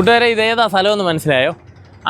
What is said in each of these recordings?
കൂട്ടുകാരെ ഇതേതാ സ്ഥലമെന്ന് മനസ്സിലായോ?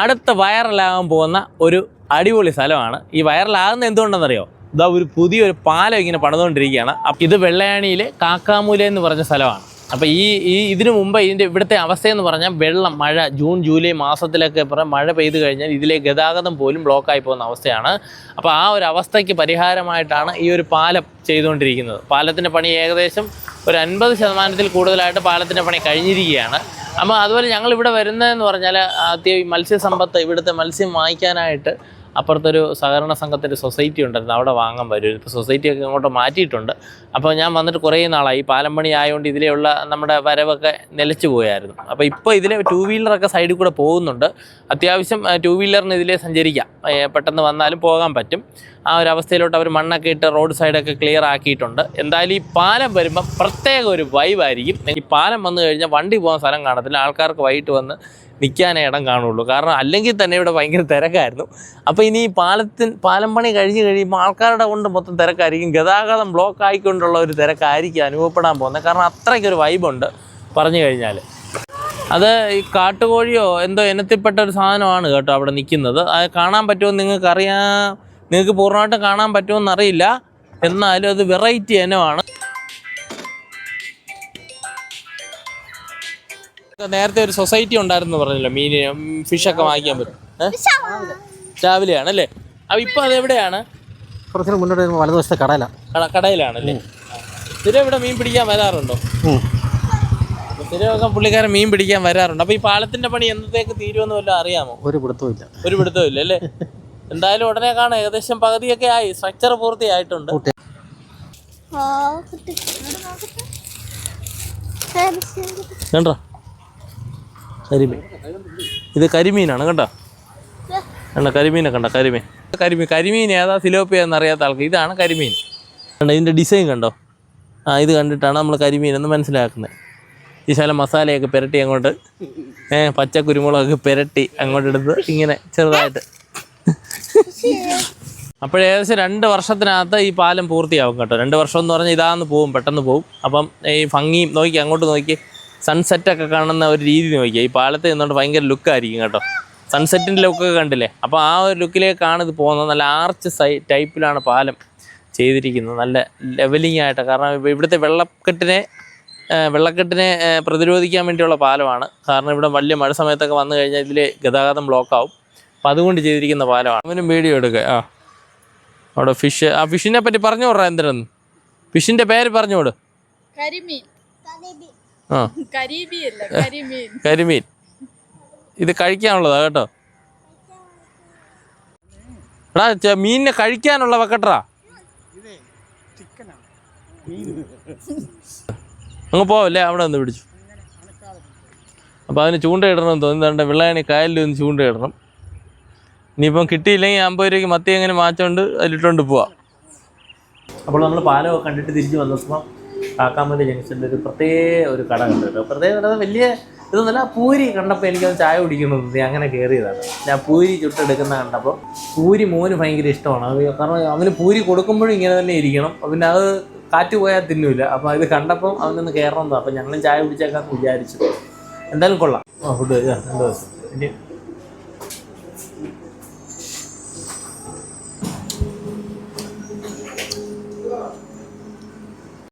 അടുത്ത വൈറലാകാൻ പോകുന്ന ഒരു അടിപൊളി സ്ഥലമാണ്. ഈ വൈറലാകുന്ന എന്തുകൊണ്ടെന്നറിയോ? ഇതാ ഒരു പുതിയൊരു പാലം ഇങ്ങനെ പണിതുകൊണ്ടിരിക്കുകയാണ്. അപ്പം ഇത് വെള്ളയാണിയിലെ കാക്കാമൂല എന്ന് പറഞ്ഞ സ്ഥലമാണ്. അപ്പോൾ ഈ ഈ ഇതിനു മുമ്പ് ഇതിന്റെ ഇവിടുത്തെ അവസ്ഥയെന്ന് പറഞ്ഞാൽ വെള്ളം മഴ ജൂൺ ജൂലൈ മാസത്തിലൊക്കെ പറഞ്ഞാൽ മഴ പെയ്തു കഴിഞ്ഞാൽ ഇതിലെ ഗതാഗതം പോലും ബ്ലോക്കായി പോകുന്ന അവസ്ഥയാണ്. അപ്പോൾ ആ ഒരു അവസ്ഥയ്ക്ക് പരിഹാരമായിട്ടാണ് ഈ ഒരു പാലം ചെയ്തുകൊണ്ടിരിക്കുന്നത്. പാലത്തിന്റെ പണി ഏകദേശം ഒരു അൻപത് ശതമാനത്തിൽ കൂടുതലായിട്ട് പാലത്തിന്റെ പണി കഴിഞ്ഞിരിക്കുകയാണ്. അപ്പോൾ അതുപോലെ ഞങ്ങൾ ഇവിടെ വരുന്നതെന്ന് പറഞ്ഞാൽ ആദ്യം ഈ മത്സ്യസമ്പത്ത് ഇവിടുത്തെ മത്സ്യം വാങ്ങിക്കാനായിട്ട് അപ്പുറത്തൊരു സഹകരണ സംഘത്തിന്റെ സൊസൈറ്റി ഉണ്ടായിരുന്നു അവിടെ വാങ്ങാൻ വരും ഇപ്പോൾ സൊസൈറ്റിയൊക്കെ ഇങ്ങോട്ട് മാറ്റിയിട്ടുണ്ട്. അപ്പോൾ ഞാൻ വന്നിട്ട് കുറേ നാളായി. പാലം പണി ആയതുകൊണ്ട് ഇതിലെയുള്ള നമ്മുടെ വരവൊക്കെ നിലച്ചു പോയായിരുന്നു. അപ്പോൾ ഇപ്പോൾ ഇതിലെ ടൂ വീലറൊക്കെ സൈഡിൽ കൂടെ പോകുന്നുണ്ട്. അത്യാവശ്യം ടൂ വീലറിന് ഇതിലെ സഞ്ചരിക്കാം. പെട്ടെന്ന് വന്നാലും പോകാൻ പറ്റും. ആ ഒരു അവസ്ഥയിലോട്ട് അവർ മണ്ണൊക്കെ ഇട്ട് റോഡ് സൈഡൊക്കെ ക്ലിയർ ആക്കിയിട്ടുണ്ട്. എന്തായാലും ഈ പാലം വരുമ്പം പ്രത്യേക ഒരു വൈബായിരിക്കും ഈ പാലം വന്നു കഴിഞ്ഞാൽ വണ്ടി പോകാൻ സ്ഥലം കാണത്തില്ല. ആൾക്കാർക്ക് വൈകിട്ട് വന്ന് നിൽക്കാനേ ഇടം കാണുള്ളൂ. കാരണം അല്ലെങ്കിൽ തന്നെ ഇവിടെ ഭയങ്കര തിരക്കായിരുന്നു. അപ്പോൾ ഇനി പാലത്തിന് പാലം പണി കഴിഞ്ഞ് കഴിയുമ്പോൾ ആൾക്കാരുടെ കൊണ്ട് മൊത്തം തിരക്കായിരിക്കും. ഗതാഗതം ബ്ലോക്ക് ആയിക്കൊണ്ടുള്ള ഒരു തിരക്കായിരിക്കും അനുഭവപ്പെടാൻ പോകുന്നത്. കാരണം അത്രയ്ക്കൊരു വൈബുണ്ട് പറഞ്ഞു കഴിഞ്ഞാൽ അത് ഈ കാട്ടുകോഴിയോ എന്തോ ഇനത്തിൽപ്പെട്ട ഒരു സാധനമാണ് കേട്ടോ അവിടെ നിൽക്കുന്നത്. അത് കാണാൻ പറ്റുമോ നിങ്ങൾക്കറിയാം. നിങ്ങൾക്ക് പൂർണമായിട്ടും കാണാൻ പറ്റുമോ എന്നറിയില്ല. എന്നാലും അത് വെറൈറ്റി ഇനമാണ്. നേരത്തെ ഒരു സൊസൈറ്റി ഉണ്ടായിരുന്നു പറഞ്ഞല്ലോ മീൻ ഫിഷൊക്കെ വാങ്ങിക്കാൻ പറ്റും? രാവിലെയാണ് അല്ലേ അപ്പൊ ഇപ്പൊ അത് എവിടെയാണ് കുറച്ചുകൂടെ മുന്നോട്ട് വരുമ്പോൾ വലതുവശത്തെ കടയിലാണ് കട- കടയിലാണല്ലേ? സ്ഥിരം ഇവിടെ മീൻ പിടിക്കാൻ വരാറുണ്ടോ? സ്ഥിരമൊക്കെ പുള്ളിക്കാരൻ മീൻ പിടിക്കാൻ വരാറുണ്ട്. അപ്പൊ ഈ പാലത്തിന്റെ പണി എന്നത്തേക്ക് തീരുമെന്ന് വല്ലതും അറിയാമോ? ഒരു പിടുത്തവും ഇല്ല. ഒരു പിടുത്തവും ഇല്ല അല്ലേ? എന്തായാലും ഉടനെ കാണാം. ഏകദേശം പകുതിയൊക്കെ ആയി. സ്ട്രക്ചർ പൂർത്തിയായിട്ടുണ്ട്. കണ്ടോ കരിമീൻ. ഇത് കരിമീനാണ് കണ്ടോ കണ്ട കരിമീനെ കണ്ടോ കരിമീൻ. കരിമീൻ കരിമീൻ ഏതാ സിലോപ്പിയ എന്നറിയാത്ത ആൾക്ക്. ഇതാണ് കരിമീൻ. കണ്ടോ ഇതിന്റെ ഡിസൈൻ കണ്ടോ? ആ ഇത് കണ്ടിട്ടാണ് നമ്മൾ കരിമീൻ എന്ന് മനസ്സിലാക്കുന്നത്. ഈ ശല മസാലയൊക്കെ പുരട്ടി അങ്ങോട്ട് ഏ പച്ച കുരുമുളകൊക്കെ പുരട്ടി അങ്ങോട്ട് എടുത്ത് ഇങ്ങനെ ചെറുതായിട്ട്. അപ്പോൾ ഏകദേശം രണ്ട് വർഷത്തിനകത്ത് ഈ പാലം പൂർത്തിയാവും കേട്ടോ. രണ്ട് വർഷം എന്ന് പറഞ്ഞാൽ ഇതാന്ന് പോവും പെട്ടെന്ന് പോവും. അപ്പം ഈ ഭംഗിയും നോക്കി അങ്ങോട്ട് നോക്കി സൺസെറ്റൊക്കെ കാണുന്ന ഒരു രീതി നോക്കിയാൽ ഈ പാലത്ത് നിന്നുകൊണ്ട് ഭയങ്കര ലുക്കായിരിക്കും കേട്ടോ. സൺസെറ്റിന്റെ ലുക്കൊക്കെ കണ്ടില്ലേ? അപ്പോൾ ആ ഒരു ലുക്കിലേക്കാണ് ഇത് പോകുന്നത്. നല്ല ആർച്ച് സൈ ടൈപ്പിലാണ് പാലം ചെയ്തിരിക്കുന്നത്. നല്ല ലെവലിംഗ് ആയിട്ട്. കാരണം ഇവ- ഇവിടുത്തെ വെള്ളക്കെട്ടിനെ വെള്ളക്കെട്ടിനെ പ്രതിരോധിക്കാൻ വേണ്ടിയുള്ള പാലമാണ്. കാരണം ഇവിടെ വലിയ മഴ സമയത്തൊക്കെ വന്നു കഴിഞ്ഞാൽ ഇതിൽ ഗതാഗതം ബ്ലോക്കാവും അപ്പോൾ അതുകൊണ്ട് ചെയ്തിരിക്കുന്ന പാലമാണ്. അവനും വീഡിയോ എടുക്കുക ആ. അവിടെ ഫിഷ് ആ ഫിഷിനെ പറ്റി പറഞ്ഞു വിടാ എന്തിനെന്ന് ഫിഷിന്റെ പേര് പറഞ്ഞോട് കരിമീൻ. ആ. കരീബി അല്ല കരിമീൻ. കരിമീൻ. ഇത് കഴിക്കാനുള്ളതാ കേട്ടോ. എടാ മീനിനെ കഴിക്കാനുള്ള വെക്കട്ടാ അങ്ങ് പോവല്ലേ അവിടെ ഒന്ന് പിടിച്ചു. അപ്പോൾ അതിന് ചൂണ്ടയിടണം തോന്നുന്നുണ്ട് വെള്ളയാണി കായലിൽ ഒന്ന് ചൂണ്ടയിടണം. ഇനിയിപ്പം കിട്ടിയില്ലെങ്കിൽ അമ്പത് രൂപയ്ക്ക് മത്തി എങ്ങനെ മാച്ചോണ്ട് അതിലിട്ടുകൊണ്ട് പോവാം. അപ്പോൾ നമ്മൾ പാലമൊക്കെ കണ്ടിട്ട് തിരിച്ച് വന്നപ്പോൾ കാക്കാമതി ജംഗ്ഷനിൽ ഒരു പ്രത്യേക ഒരു കട കണ്ടു കേട്ടോ പ്രത്യേക കട വലിയ ഇതൊന്നുമല്ല പൂരി കണ്ടപ്പോൾ എനിക്കത് ചായ കുടിക്കുന്നത് അങ്ങനെ കയറിയതാണ് ഞാൻ പൂരി ചുട്ടെടുക്കുന്ന കണ്ടപ്പോൾ പൂരി മോന് ഭയങ്കര ഇഷ്ടമാണ്. അത് കാരണം അവന് പൂരി കൊടുക്കുമ്പോഴും ഇങ്ങനെ തന്നെ ഇരിക്കണം. പിന്നെ അത് കാറ്റ് പോയാൽ തിന്നില്ല അപ്പം ഇത് കണ്ടപ്പം അവനൊന്ന് കയറണം അപ്പം ഞങ്ങളും ചായ കുടിച്ചേക്കാന്ന് വിചാരിച്ചു. എന്തായാലും കൊള്ളാം. ഫുഡ് എന്താ